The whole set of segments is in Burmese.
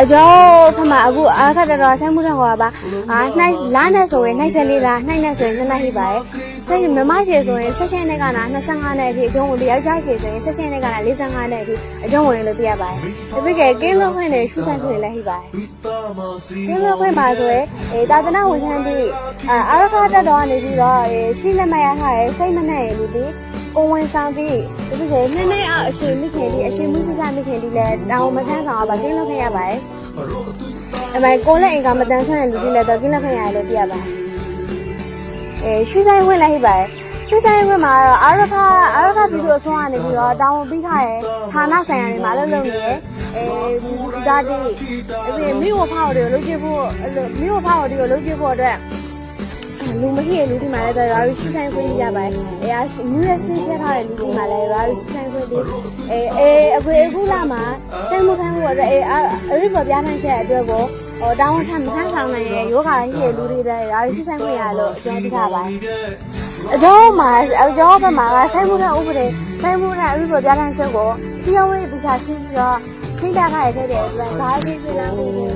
အကျော်ဖမအခုအခါတော်တော်ဆိုင်မှုတော့ဟောပါအာနှိုက်လာနဲ့ဆိုရင်နှိုက်ဆက်လေးလားနှိုက်နဲ့ဆိုရင်နှစ်နှိုက်ရှိပါတယ်စိတ်မမရှိဆိုရင်ဆက်ရှင်နဲ့ကနာ25နဲ့အထိအကျုံးဝင်ပြီးယောက်ျားရှိဆိုရင်ဆက်ရှင်နဲ့ကနာ45နဲ့အထိအကျုံးဝင်လို့ပြရပါတယ်တပိကဲကင်းလုံးခွင့်နဲ့ရှုဆိုင်ခွင့်လည်းရှိပါတယ်ကင်းလုံးခွင့်ပါဆိုရင်အဲတာသနာဝန်ထမ်းတွေအာအာရခတက်တော်ကနေပြီးတော့အဲစီလက်မရထားရဲ့စိတ်မနဲ့ရလို့ဒီ ကိုဝင်ဆောင်ပြီးတပိကဲနှစ်နှစ်အအရှင်မိခင်ဒီအရှင်မိဖမိခင်ဒီလည်းတောင်းမထမ်းဆောင်အောင်ပါကင်းလုံးခွင့်ရပါတယ်အမိုင်ကိုလည်းအင်္ဂါမတန်ဆွမ်းတဲ့လူတွေလည်းတော့ကိလခင်ရတယ်လို့ပြရပါတယ်။အဲရွှေဆိုင်ဝင်လည်းဟိပါတယ်။ရွှေဆိုင်ဝင်မှာတော့အာရဖာအာရဖာပြည်သူအစိုးရကနေပြီးတော့တောင်းဝန်ပေးထားရဲ့ဌာနဆိုင်ရာတွေမှာလည်းလုပ်နေရဲ့အဲဒါတိအဲမိဝဖောက်တွေကိုလုပ်ကြည့်ဖို့မိဝဖောက်တွေကိုလုပ်ကြည့်ဖို့အတွက် လူမရှိတဲ့လူတွေမှာလည်းတော့ရာရီရှိဆိုင်ခွင့်ရပါတယ်။အဲအားမြူရစင်းပြထားတဲ့လူတွေမှာလည်းရာရီရှိဆိုင်ခွင့်ဒီအဲအဲအခုအခုလာမှာစိတ်မခံဖို့အတွက်အဲအရိပေါ်ပြဋ္ဌာန်းချက်အတွက်ကိုဟိုတောင်းထမ်းထမ်းဆောင်နိုင်ရဲ့ယောဂရှိတဲ့လူတွေလည်းရာရီရှိဆိုင်ခွင့်ရလို့အကျဉ်းပြထားပါတယ်။အကျော်မှာအကျော်ဘက်မှာကဆိုင်မှုတဲ့ဥပဒေဆိုင်မှုတဲ့အရိပေါ်ပြဋ္ဌာန်းချက်ကိုစီယဝေးပူချဆင်းပြီးတော့ထိတာထားရတဲ့အတွက်ဇာတိပြလာမှုဟို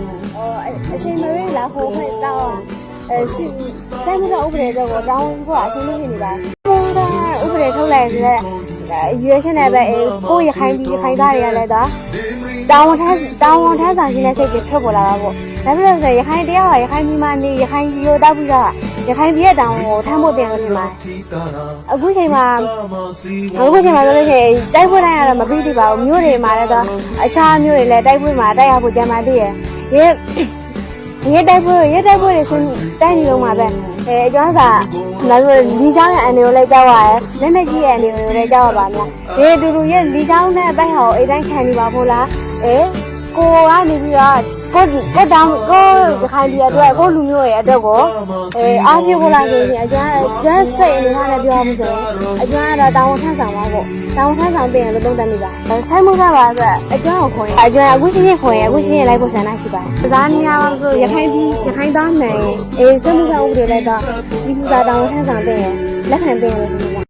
အချိန်မရွေးလာဖို့ခွင့်တောင်း အဲရှိဆိုင်မှုတဲ့ဥပဒေတော့တောင်းဖို့အဆင်ပြေနေပါတယ်။ဘုရားဥပဒေထုတ်လိုက်တဲ့ရွေးရှင်နဲ့ပဲကိုရခိုင်ပြည်ခိုင်သားတွေကလည်းတော့တောင်းဝန်ထမ်းတောင်းဝန်ထမ်းဆောင်ရှင်တဲ့စိတ်တွေထွက်ပေါ်လာတာပေါ့။ဒါပြလို့ဆိုရခိုင်တရားကရခိုင်ပြည်မှာနေရခိုင်ပြည်ကိုတောက်ပြီးတော့ရခိုင်ပြည်ရဲ့တောင်းကိုထမ်းဖို့တင်လို့ထင်ပါတယ်။အခုချိန်မှာအခုချိန်မှာဆိုလို့ရှိရင်တိုက်ပွဲတိုင်းကတော့မပြီးသေးပါဘူး။မြို့တွေမှာလည်းတော့အခြားမြို့တွေလည်းတိုက်ပွဲမှာတိုက်ရဖို့ကြံပါသေးရဲ့။ရဲ ရဲတိုက်ပွဲရဲတိုက်ပွဲတွေဆင်းတိုင်းနေလုံးမှာပဲအဲအကျောင်းစာဒါဆိုဒီချောင်းရဲ့အနေကိုလည်းကြောက်ရတယ်လက်နဲ့ကြီးရဲ့အနေကိုလည်းကြောက်ရပါများဒီအတူတူရဲ့ဒီချောင်းနဲ့အပိုက်ဟောအိတ်တိုင်းခံနေပါဖို့လားအဲကိုကနေပြီးတော့ ကိုကိုတောင်းကိုခိုင်ပြည်အတွက်ကိုလူမျိုးရဲ့အတွက်ကိုအဲအားပြဖို့လားဆိုရင်အကျန်းကျန်းစိတ်အနေနဲ့ပြောမှုဆိုရင်အကျန်းကတော့တောင်းဝန်ထမ်းဆောင်ပါပေါ့တောင်းဝန်ထမ်းဆောင်တင်ရလို့သုံးသပ်မိပါဆိုင်မှုကပါဆိုအကျန်းကိုခွင်အကျန်းအခုရှိရင်ခွင်အခုရှိရင်လိုက်ဖို့ဆန္ဒရှိပါတယ်ဒါနေရာမှာဆိုရခိုင်ပြည်ရခိုင်သားနိုင်အေးစမှုကဥပဒေလိုက်တော့ဒီကူတာတောင်းဝန်ထမ်းဆောင်တင်ရလက်ခံတင်ရလို့